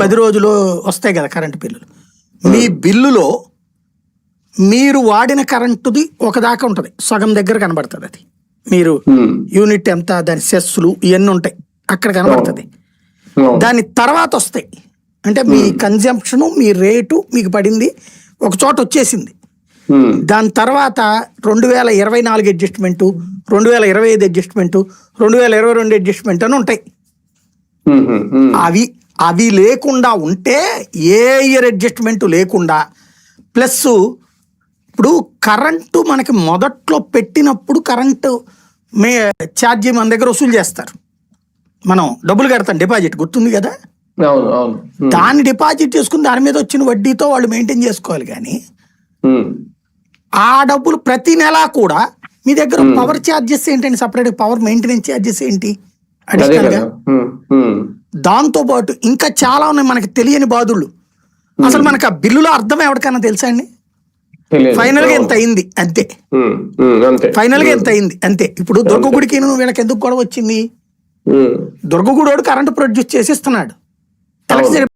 పది రోజులు వస్తాయి కదా కరెంటు బిల్లులు. మీ బిల్లులో మీరు వాడిన కరెంటుది ఒక దాకా ఉంటుంది. సగం దగ్గర కనబడుతుంది అది. మీరు ఉమ్, యూనిట్ ఎంత దాని సెస్సులు ఇవన్నీ ఉంటాయి. అక్కడ కనబడుతుంది. అవును. దాని తర్వాత వస్తాయి. అంటే మీ కన్జంప్షన్ మీ రేటు మీకు పడింది. ఒక చోట వచ్చేసింది. దాని తర్వాత రెండు వేల ఇరవై నాలుగు అడ్జస్ట్మెంటు రెండు వేల ఇరవై ఐదు అడ్జస్ట్మెంటు రెండు వేల ఇరవై రెండు అడ్జస్ట్మెంట్ అని ఉంటాయి. అవి అవి లేకుండా ఉంటే ఏ ఇయర్ అడ్జస్ట్మెంట్ లేకుండా ప్లస్ ఇప్పుడు కరెంటు మనకి మొదట్లో పెట్టినప్పుడు కరెంటు మే ఛార్జీ మన దగ్గర వసూలు చేస్తారు. మనం డబ్బులు కడతాం డిపాజిట్ గుర్తుంది కదా? దాన్ని డిపాజిట్ చేసుకుని దాని మీద వచ్చిన వడ్డీతో వాళ్ళు మెయింటైన్ చేసుకోవాలి కానీ ఆ డబ్బులు ప్రతి నెలా కూడా మీ దగ్గర పవర్ ఛార్జెస్ ఏంటండి? సపరేట్ పవర్ మెయింటెనెన్స్ ఛార్జెస్ ఏంటి? అదే అడిషనల్ కదా గా ఉమ్, ఉమ్, దాంతో పాటు ఇంకా చాలా ఉన్నాయి మనకి తెలియని బాధుళ్ళు. అసలు మనకు ఆ బిల్లులో అర్థం ఎవరికైనా తెలుసా అండి. ఫైనల్గా ఎంత అయింది అంతే. ఫైనల్గా ఎంత అయింది అంతే. ఇప్పుడు దుర్గగుడికి వీళ్ళకి ఎందుకు గొడవ వచ్చింది? దుర్గగుడోడు కరెంట్ ప్రొడ్యూస్ చేసి ఇస్తున్నాడు